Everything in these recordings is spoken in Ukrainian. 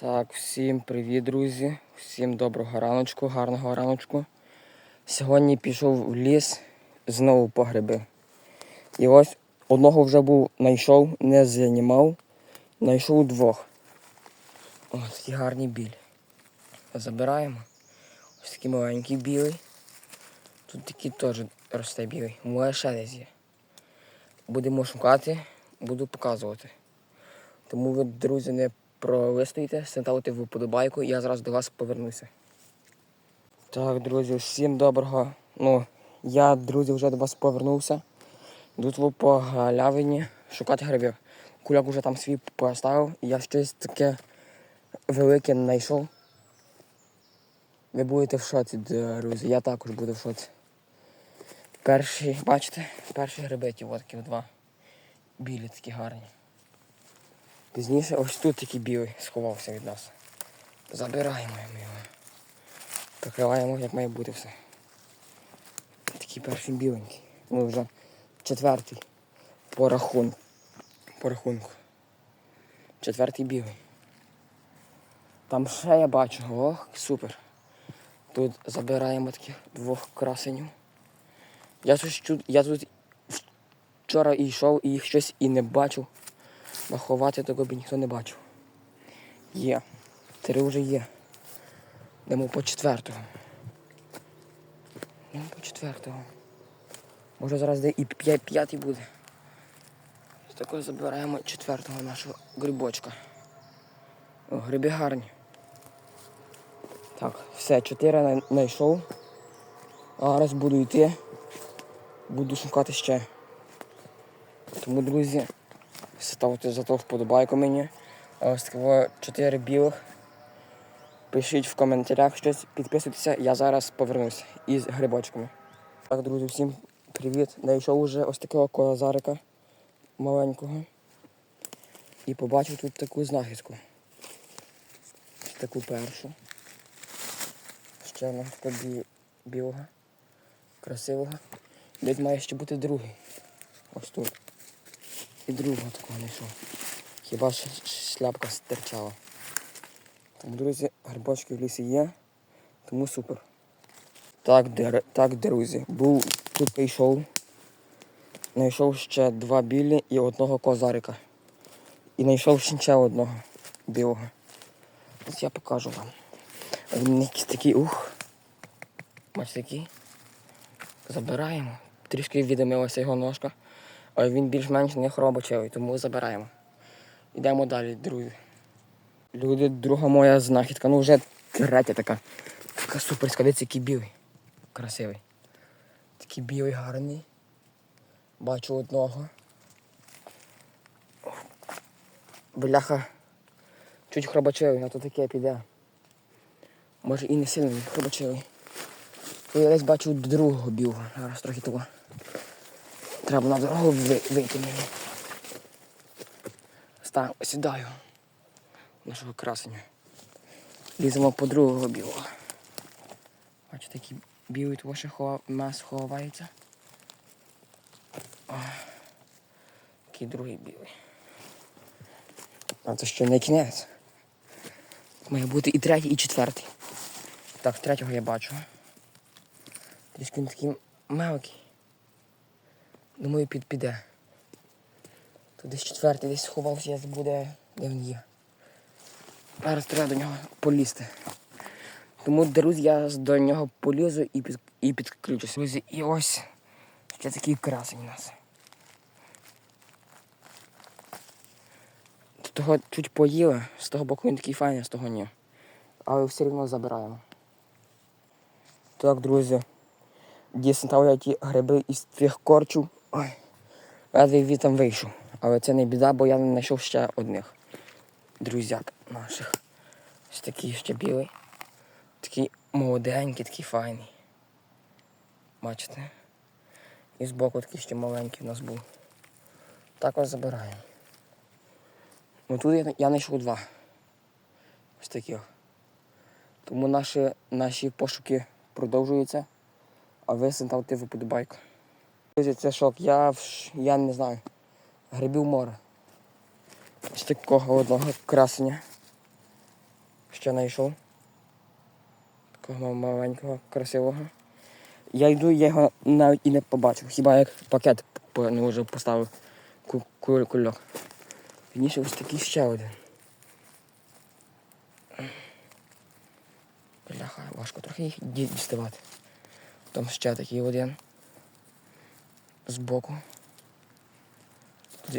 Так, всім привіт, друзі. Всім доброго раночку, гарного раночку. Сьогодні пішов в ліс знову по гриби. І ось одного вже був знайшов, не займав. Знайшов двох. Ось такі гарні білі. Забираємо. Ось такий маленький білий. Тут такий теж росте білий. Може ще десь є. Будемо шукати, буду показувати. Тому ви, друзі, не пролистуйте, ставте вподобайку, і я зараз до вас повернуся. Так, друзі, всім доброго. Ну, я, друзі, вже до вас повернувся. Тут по галявині шукати грибів. Куляк уже там свій поставив, я щось таке велике знайшов. Ви будете в шоці, друзі, я також буду в шоці. Перші, бачите, перші гриби ті от такі два. Білі такі гарні. Пізніше ось тут такий білий сховався від нас. Забираємо його. Прикриваємо, як має бути все. Такий перший біленький. Ну вже четвертий. По рахунку. По рахунку. Четвертий білий. Там ще я бачу. Ох, супер. Тут забираємо таких двох красенів. Я тут, я тут вчора йшов і їх щось і не бачив. Наховати того б ніхто не бачив. Є. Три вже є. Йдемо по четвертого. Йдемо по четвертого. Може зараз де і п'ятий буде. Також забираємо четвертого нашого грибочка. О, гриби гарні. Так, все, чотири знайшов. Зараз буду йти. Буду шукати ще. Тому, друзі, ставте за то вподобайку мені. А Ось такого 4 білих. Пишіть в коментарях щось, підписуйтеся, я зараз повернусь із грибочками. Так, друзі, всім привіт. Знайшов уже ось такого козарика маленького. І побачив тут таку знахідку. Таку першу. Ще одного бі- білого, красивого. Десь має ще бути другий. Ось тут. І другого такого знайшов. Хіба що шляпка стирчала. Тому, друзі, грибочки в лісі є, тому супер. Так, дер- так, друзі, був тут прийшов. Знайшов ще два білі і одного козарика. І знайшов ще одного білого. Ось я покажу вам. Він якийсь такий ух. Бачите такий. Забираємо. Трішки відомилася його ножка. Він більш-менш не хробочевий, тому забираємо. Йдемо далі, друзі. Люди, друга моя знахідка. Ну вже третя така. Така суперська, дивіться, який білий. Красивий. Такий білий гарний. Бачу одного. Бляха. Чуть хробачевий, а то таке піде. Може і не сильно хробачевий. Я десь бачу другого білого. Зараз трохи того. Треба на дорогу вийти мені. Ста, сідаю. Нашого красення. Ліземо по другого білого. Бачите, такий білий того ще хова... ховається. Такий другий білий. А це ще не кінець. Має бути і третій, і четвертий. Так, третього я бачу. Трішки він такий мелкий. Думаю, під піде. Тут десь четвертий десь сховався, я забув, де, він є. Зараз треба до нього полізти. Тому, друзі, я до нього полізу і, під, і підключуся. Друзі, і ось ще такий красень у нас. З Того чуть поїли, з того боку він такий файний, з того ні. Але все одно забираємо. Так, друзі. Я ті гриби із тих корчів. Ой. Ледве від там вийшов. Але це не біда, бо я не знайшов ще одних друзяк наших. Ось такий ще білий. Такий молоденький, такий файний. Бачите? І збоку такий ще маленький в нас був. Також забираємо. Ну тут я, я знайшов два. Ось таких. Тому наші, наші пошуки продовжуються. А ви ставте вподобайку. Друзі, це шок. Я, я не знаю. Грибів море. Ось такого одного красення. ще знайшов. Такого маленького, красивого. Я йду, я його навіть і не побачив. Хіба як пакет по- ну, вже поставив ку- ку- кульок. Пізніше ось такий ще один. Бляха, важко трохи їх ді- діставати. Там ще такий один. Збоку.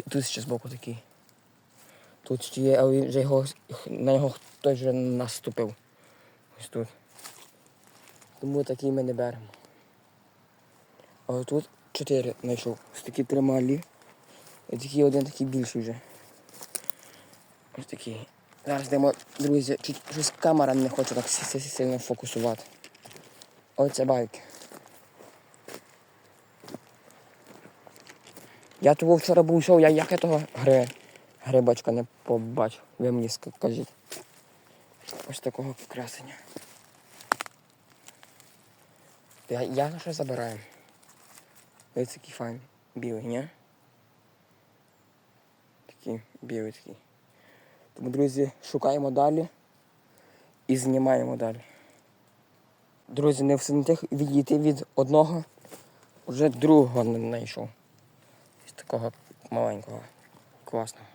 Тут, ще збоку такий. Тут ще є, але вже його, на нього хтось вже наступив. Ось тут. Тому такий ми не беремо. А тут чотири знайшов. Ось такі три малі. І такий один такий більший вже. Ось такий. Зараз йдемо, друзі, щось камера не хоче так си- си- сильно фокусувати. Оце байки. Я того вчора був йшов, я як я того гри, грибочка не побачив. Ви мені скажіть. Ось такого красення. Я, я на що забираю? Ось такий файн. Білий, ні? Такий білий такий. Тому, друзі, шукаємо далі і знімаємо далі. Друзі, не в синтих відійти від одного, вже другого не знайшов. Такого маленького, класного.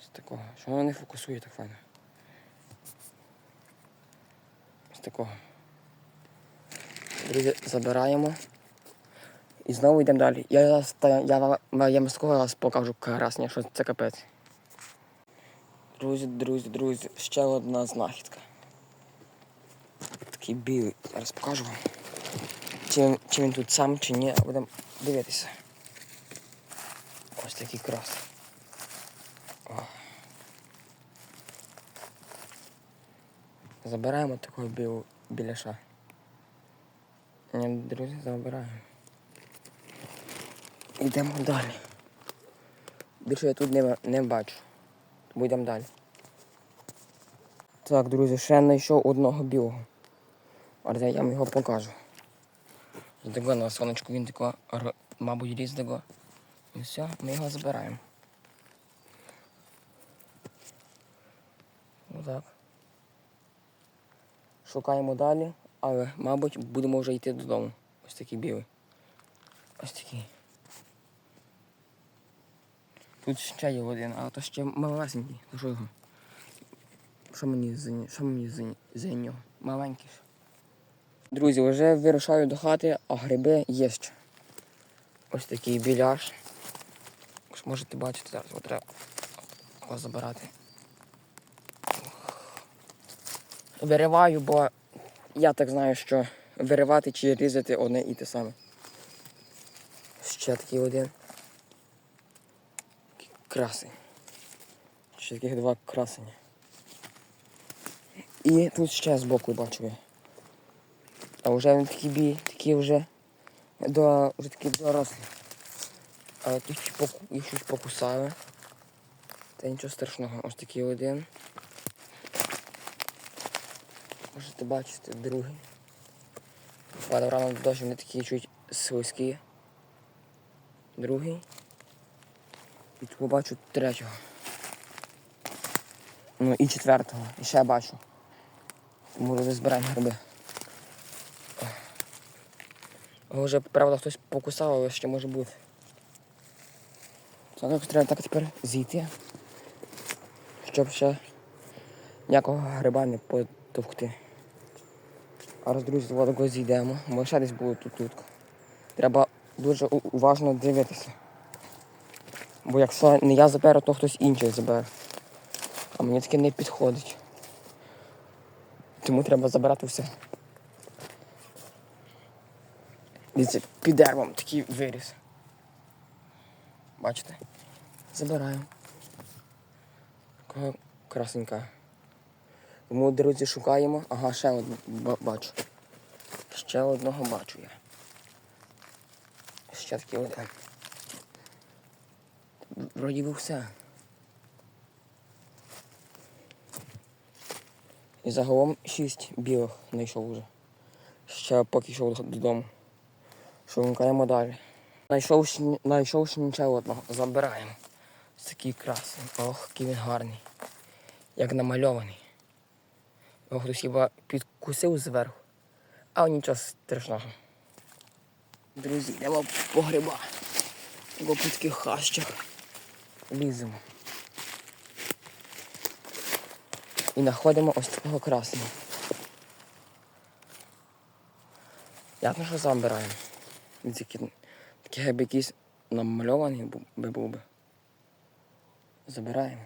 Ось такого. Що воно не фокусує так файно. Ось такого. Друзі, забираємо. І знову йдемо далі. Я, зараз я, я з такого раз покажу красня, що це капець. Друзі, друзі, друзі, ще одна знахідка. Такий білий. Зараз покажу вам. Чи чи він тут сам, чи ні, будемо дивитися. Ось такий крас. О. Забираємо такого білого біляша. Ні, друзі, забираємо. Йдемо далі. Більше я тут не, не бачу. Тому йдемо далі. Так, друзі, ще знайшов одного білого. Але я вам його покажу. З того на сонечку він тако, р- мабуть, різ того. І все, ми його збираємо. Отак. Шукаємо далі, але, мабуть, будемо вже йти додому. Ось такий білий. Ось такий. Тут ще є один, але то ще малесенький. То що його? Що мені за що мені за, за нього? Маленький. ж. Друзі, вже вирушаю до хати, а гриби є ще. Ось такий біляш. Можете бачити зараз, от треба його забирати. Вириваю, бо я так знаю, що виривати чи різати одне і те саме. Ще такий один. Красень. Ще таких два красення. І тут ще збоку бачу. А вже він такий бій, такі вже до вже такі дорослі. Але тут їх щось покусали. Та нічого страшного. Ось такий один. Можете бачити другий. Падав рано дощ, вони такі чуть слизькі. Другий. І тут побачу третього. Ну і четвертого. І ще бачу. Тому вже збираємо гриби. Вже, правда, хтось покусав, але ще може бути. Так треба так тепер зійти. Щоб ще ніякого гриба не потовкти. А раз, друзі, водого зійдемо. Бо ще десь було тут тут. Треба дуже уважно дивитися. Бо якщо не я заберу, то хтось інший забере. А мені таке не підходить. Тому треба забирати все. Дивіться, під деревом такий виріс. Бачите? Забираю. Така красенька. Тому, друзі, шукаємо. Ага, ще одну ба- бачу. Ще одного бачу я. Ще такий один. Вроді би все. І загалом шість білих знайшов уже. Ще поки йшов додому. Шукаємо далі. Знайшов, ще- ще одного. Забираємо. Такий красний. Ох, який він гарний. Як намальований. Його хтось хіба підкусив зверху. А нічого страшного. Друзі, йдемо по гриба. Бо по таких хащах ліземо. І знаходимо ось такого красного. Ясно, що забираємо. Такий гриб якийсь намальований би був би. Забираємо.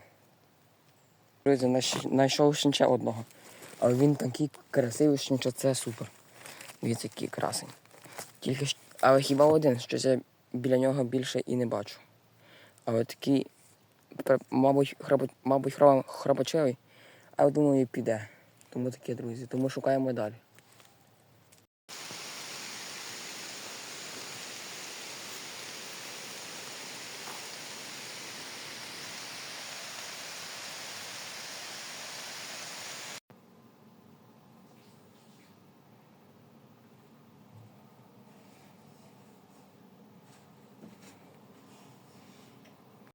Друзі, знайш- знайшов ще одного. Але він такий красивий, що це супер. Дивіться, який красень. Тільки але хіба один, що я біля нього більше і не бачу. Але такий, мабуть, храбо, мабуть, але думаю, піде. Тому таке, друзі. Тому шукаємо далі.